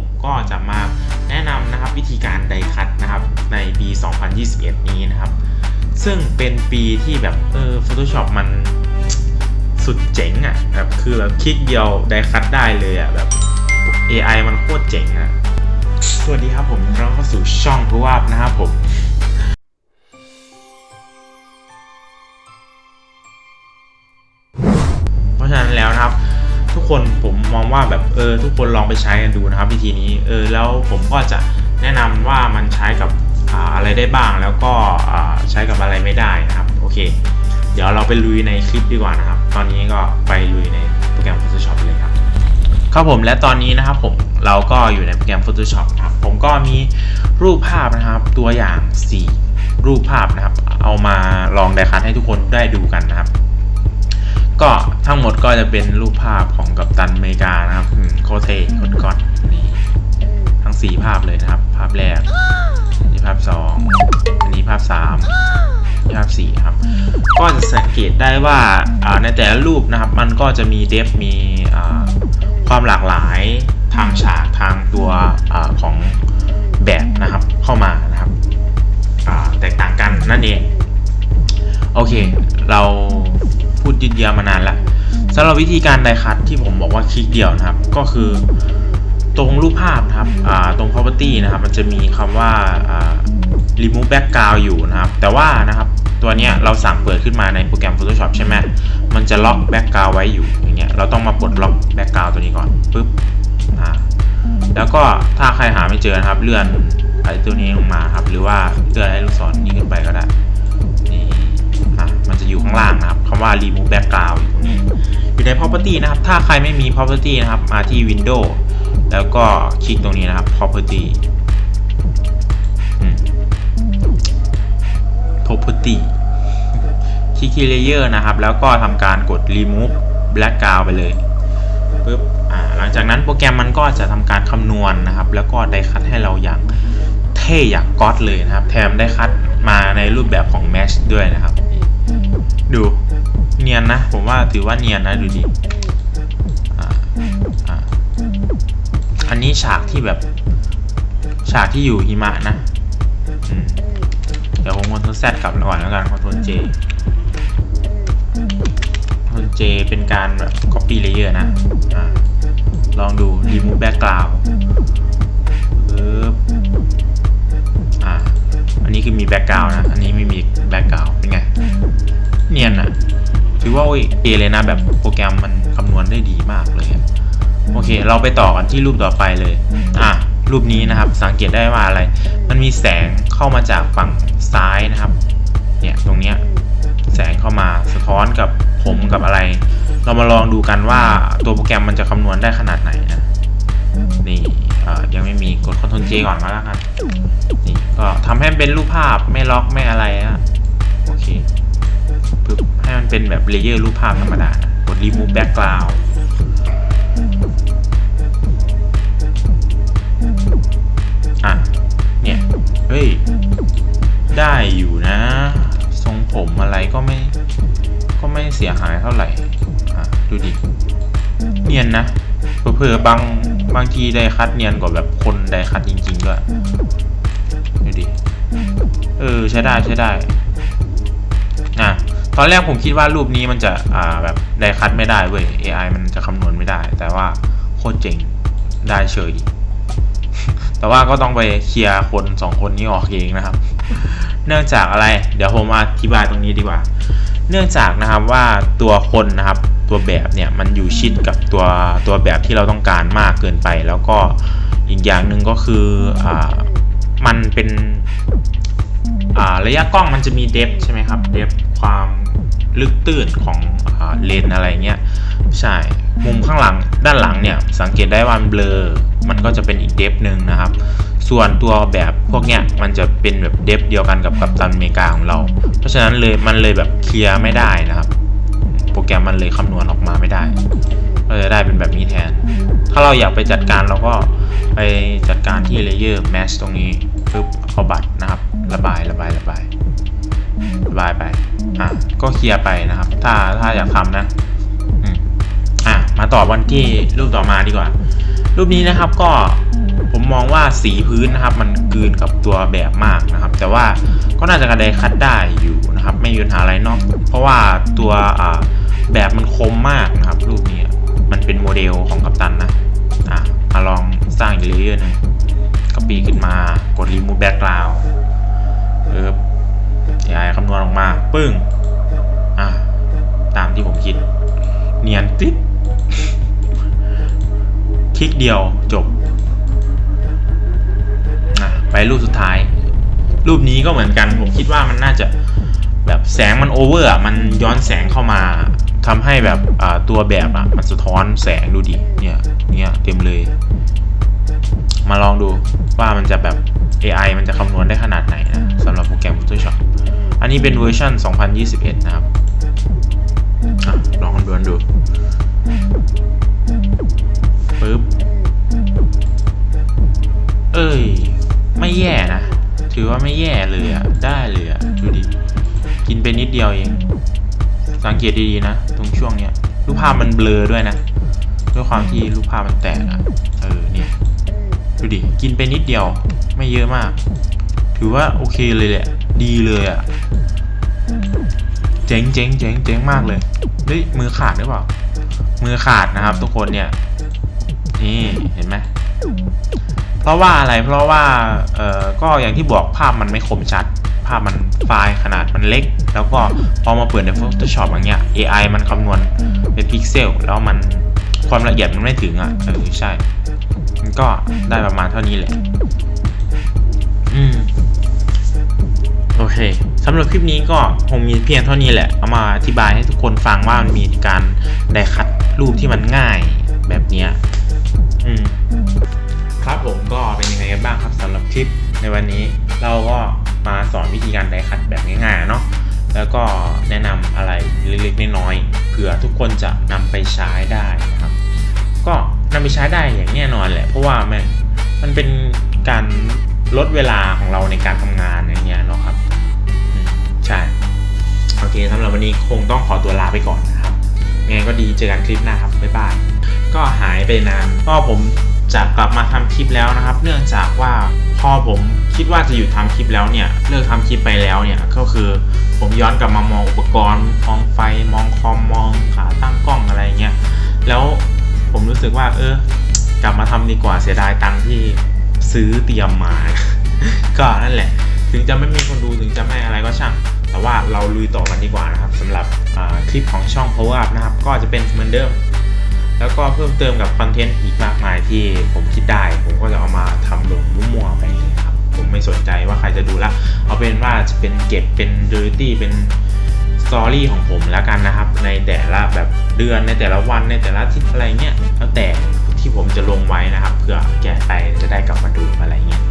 ผมก็จะมาแนะนำนะครับวิธีการไดคัตนะครับในปี 2021 นี้นะครับ ซึ่งเป็นปีที่แบบเออ Photoshop มันสุดเจ๋งอะ่ะแบบคือแบบคลิกเดียวไดคัตได้เลยอะ่ะแบบ AI มันโคตรเจ๋งอะ่ะสวัสดีครับผมเราเข้าสู่ช่องผู้ว่าบนะครับผม ว่าแบบเออทุกคนลองไปใช้กันดูนะครับ วิธีนี้เออแล้วผมก็จะแนะนำว่ามันใช้กับออะไรได้บ้าง แล้วก็ใช้กับอะไรไม่ได้นะครับโอเค เดี๋ยวเราไปลุยในคลิปดีกว่านะครับ ตอนนี้ก็ไปลุยในโปรแกรม Photoshop เลยครับครับผมและตอนนี้นะครับผมเราก็อยู่ในโปรแกรม Photoshop นะครับผมก็มีรูปภาพนะครับตัวอย่าง 4 รูปภาพนะครับ เอามาลองไดคัทให้ทุกคนได้ดูกันนะครับ ก็ทั้งหมดก็จะเป็นรูปภาพของกัปตันอเมริกานะครับโคเทโคตรก๊อตนี่ทั้ง 4 ภาพเลยนะครับ ภาพแรกอันนี้ภาพ 2 อันนี้ภาพ3ภาพ 4 ครับ ก็จะสังเกตได้ว่าในแต่ละรูปนะครับ มันก็จะมีเดฟมีความหลากหลายทางฉากทางตัวอของแบบนะครับเข้ามานะครับแตกต่างกันนั่นเอง โอเค เรา พูดยืดเยื้อมานานแล้วสำหรับวิธีการไดคัตที่ผมบอกว่าคลิกเดียวนะครับ ก็คือตรงรูปภาพนะครับตรง property นะครับ มันจะมีคำว่า remove background อยู่นะครับ แต่ว่านะครับตัวนี้เราสั่งเปิดขึ้นมาในโปรแกรม Photoshop ใช่ไหมมันจะล็อก background ไว้อยู่อย่างเงี้ย เราต้องมาปลดล็อก background ตัวนี้ก่อนปึ๊บอ่าแล้วก็ถ้าใครหาไม่เจอนะครับ เลื่อนไอ้ตัวนี้ลงมาครับ หรือว่าเลื่อนไอ้ลูกศรนี้ขึ้นไปก็ได้ นี่อะมันจะอยู่ข้างล่างำว่า remove background อยู่ตรงนี้อยู่ใน property นะครับ ถ้าใครไม่มี property นะครับ มาที่ window แล้วก็คลิกตรงนี้นะครับ property อืม property คลิกที่ layer นะครับ แล้วก็ทำการกด remove background ไปเลยปึ๊บหลังจากนั้นโปรแกรมมันก็จะทำการคำนวณนะครับ แล้วก็ได้คัดให้เราอย่างเท่อย่างก๊อตเลยนะครับ แถมได้คัดมาในรูปแบบของ mesh ด้วยนะครับ ดูเนียนนะ ผมว่าถือว่าเนียนนะดูดิอันนี้ฉากที่แบบ ฉากที่อยู่หิมะนะเดี๋ยวผมคอนโทรล Z กลับก่อนแล้วกันคอนโทรล J คอนโทรล J เป็นการแบบ copy layer นะอ่าลองดู remove background ปึ๊บอ่าอันนี้คือมี background นะ อันนี้ไม่มี background เป็นไง เนียนอะถือว่าโอเคเลยนะแบบโปรแกรมมันคำนวณได้ดีมากเลยโอเค เราไปต่อกันที่รูปต่อไปเลย อะรูปนี้นะครับ สังเกตได้ว่าอะไร มันมีแสงเข้ามาจากฝั่งซ้ายนะครับ เนี่ยตรงเนี้ยแสงเข้ามาสะท้อนกับผมกับอะไร เรามาลองดูกันว่าตัวโปรแกรมมันจะคำนวณได้ขนาดไหนนะนี่ยังไม่มีกด Ctrl J ก่อนมาแล้วกันนี่ก็ทำให้เป็นรูปภาพไม่ล็อกไม่อะไรนะโอเค ปึ๊บให้มันเป็นแบบเลเยอร์รูปภาพธรรมดากด remove background อะ เนี่ย เฮ้ย ได้อยู่นะ ทรงผมอะไรก็ไม่ ก็ไม่เสียหายเท่าไหร่ อะ ดูดิ เนียนนะเผื่อบางบางทีได้คัดเนียนกว่าแบบคนได้คัดจริงๆด้วย ดูดิ เออ ใช้ได้ใช้ได้ ตอนแรกผมคิดว่ารูปนี้มันจะอ่าแบบได้คัดไม่ได้เว้ย AI มันจะคำนวณไม่ได้ แต่ว่าโคตรเจ๋งได้เฉย แต่ว่าก็ต้องไปเคลียร์คนสองคนนี้ออกเองนะครับ เนื่องจากอะไร เดี๋ยวผมอธิบายตรงนี้ดีกว่า เนื่องจากนะครับว่าตัวคนนะครับตัวแบบเนี่ยมันอยู่ชิดกับตัวตัวแบบที่เราต้องการมากเกินไป แล้วก็อีกอย่างหนึ่งก็คืออ่ามันเป็นอ่าระยะกล้องมันจะมีเดฟใช่ไหมครับ เดฟความ ลึกตื้นของอเลนอะไรเงี้ยใช่มุมข้างหลังด้านหลังเนี่ยสังเกตได้ว่ามันเบลอมันก็จะเป็นอีกเดฟหนึ่งนะครับ ส่วนตัวแบบพวกเนี้ยมันจะเป็นแบบเดฟเดียวกันกับกัปตันอเมริกาของเรา เพราะฉะนั้นเลยมันเลยแบบเคลียร์ไม่ได้นะครับ โปรแกรมมันเลยคำนวณออกมาไม่ได้ก็จะได้เป็นแบบนี้แทน ถ้าเราอยากไปจัดการเราก็ไปจัดการที่ layer mesh ตรงนี้ปึ๊บเอาบัตรนะครับ ระบายระบายระบายระบายไป อะก็เคลียร์ไปนะครับ ถ้าถ้าอยากทำนะอะมาต่อวันที่รูปต่อมาดีกว่า รูปนี้นะครับก็ผมมองว่าสีพื้นนะครับ มันกืนกับตัวแบบมากนะครับ แต่ว่าก็น่าจะกระไดคัดได้อยู่นะครับ ไม่มีปัญหาอะไรนอก เพราะว่าตัวอ่าแบบมันคมมากนะครับ รูปนี้มันเป็นโมเดลของกัปตันนะอะมาลองสร้างอีกเลเยอร์หนึงก็ปีขึ้นมากด remove background เออ AI คำนวณออกมา ปึ้ง อะ ตามที่ผมคิด เนียนติดคลิกเดียวจบ ไปรูปสุดท้าย รูปนี้ก็เหมือนกัน ผมคิดว่ามันน่าจะแบบแสงมันโอเวอร์อะ มันย้อนแสงเข้ามาทำให้แบบตัวแบบอะ มันสะท้อนแสงดูดิ เนี่ย เนี่ยเต็มเลย มาลองดูว่ามันจะแบบ AI มันจะคำนวณได้ขนาดไหนนะสำหรับโปรแกรม Photoshop อันนี้เป็นเวอร์ชัน2021 นะครับอะลองคำนวณดูปึ๊บเอ้ย ไม่แย่นะ ถือว่าไม่แย่เลยอะได้เลยอะดูดิ กินไปนิดเดียวเอง สังเกตดีๆนะ ตรงช่วงเนี้ยรูปภาพมันเบลอด้วยนะ ด้วยความที่รูปภาพมันแตกอะเออเนี่ย ดูดิ กินไปนิดเดียว ไม่เยอะมาก ถือว่าโอเคเลยแหละ ดีเลยอะ่ะ เจ๋งเจ๋งเจ๋งเจ๋งมากเลยเฮ้ยมือขาดหรือเปล่า มือขาดนะครับ ทุกคนเนี่ย นี่เห็นไหมเพราะว่าอะไร เพราะว่า เอ่อ ก็อย่างที่บอกภาพมันไม่คมชัด ภาพมันไฟล์ขนาดมันเล็ก แล้วก็พอมาเปิดใน Photoshop อย่างเงี้ย AI มันคำนวณเป็นพิกเซล แล้วมันความละเอียดมันไม่ถึงอะ เออใช่ มันก็ได้ประมาณเท่านี้แหละ เคสำหรับคลิปนี้ก็คงมีเพียงเท่านี้แหละ เอามาอธิบายให้ทุกคนฟังว่ามันมีการได้คัดรูปที่มันง่ายแบบเนี้ยอืมครับผมก็เป็นยังไงกันบ้างครับสำหรับคลิปในวันนี้ เราก็มาสอนวิธีการไดคัดแบบง่ายๆเนาะแล้วก็แนะนำอะไรเล็กๆน้อยๆเผื่อทุกคนจะนำไปใช้ได้นะครับ ก็นำไปใช้ได้อย่างแน่นอนแหละ เพราะว่ามันมันเป็นการลดเวลาของเราในการทำงานอย่างเงี้ยเนาะครับ ใช่โอเคสำหรับวันนี้คงต้องขอตัวลาไปก่อนนะครับงไงก็ดีเจอกันคลิปหน้าครับบ๊ายบายก็หายไปนานก็ผมจะกลับมาทำคลิปแล้วนะครับ เนื่องจากว่าพอผมคิดว่าจะหยุดทำคลิปแล้วเนี่ยเลิกทำคลิปไปแล้วเนี่ยก็คือผมย้อนกลับมามองอุปกรณ์มองไฟมองคอมมองขาตั้งกล้องอะไรเงี้ยแล้วผมรู้สึกว่า เออกลับมาทำดีกว่าเสียดายตังค์ที่ซื้อเตรียมมา ก็นั่นแหละ ถึงจะไม่มีคนดูถึงจะไม่อะไรก็ช่าง แต่ว่าเราลุยต่อกันดีกว่านะครับสำหรับคลิปของช่อง Power Up นะครับ ก็จะเป็นเหมือนเดิม แล้วก็เพิ่มเติมกับคอนเทนต์อีกมากมายที่ผมคิดได้ ผมก็จะเอามาทำลงมั่วๆไปเลยครับ ผมไม่สนใจว่าใครจะดูละเอาเป็นว่าจะเป็นเก็บเป็นด i ตี้เป็นสตอรี่ของผมแล้วกันนะครับ ในแต่ละแบบเดือนในแต่ละวันในแต่ละทิตย์อะไรเงี้ยแล้วแต่ที่ผมจะลงไว้นะครับเพื่อแกะไปจะได้กลับมาดูอะไรเงี้ย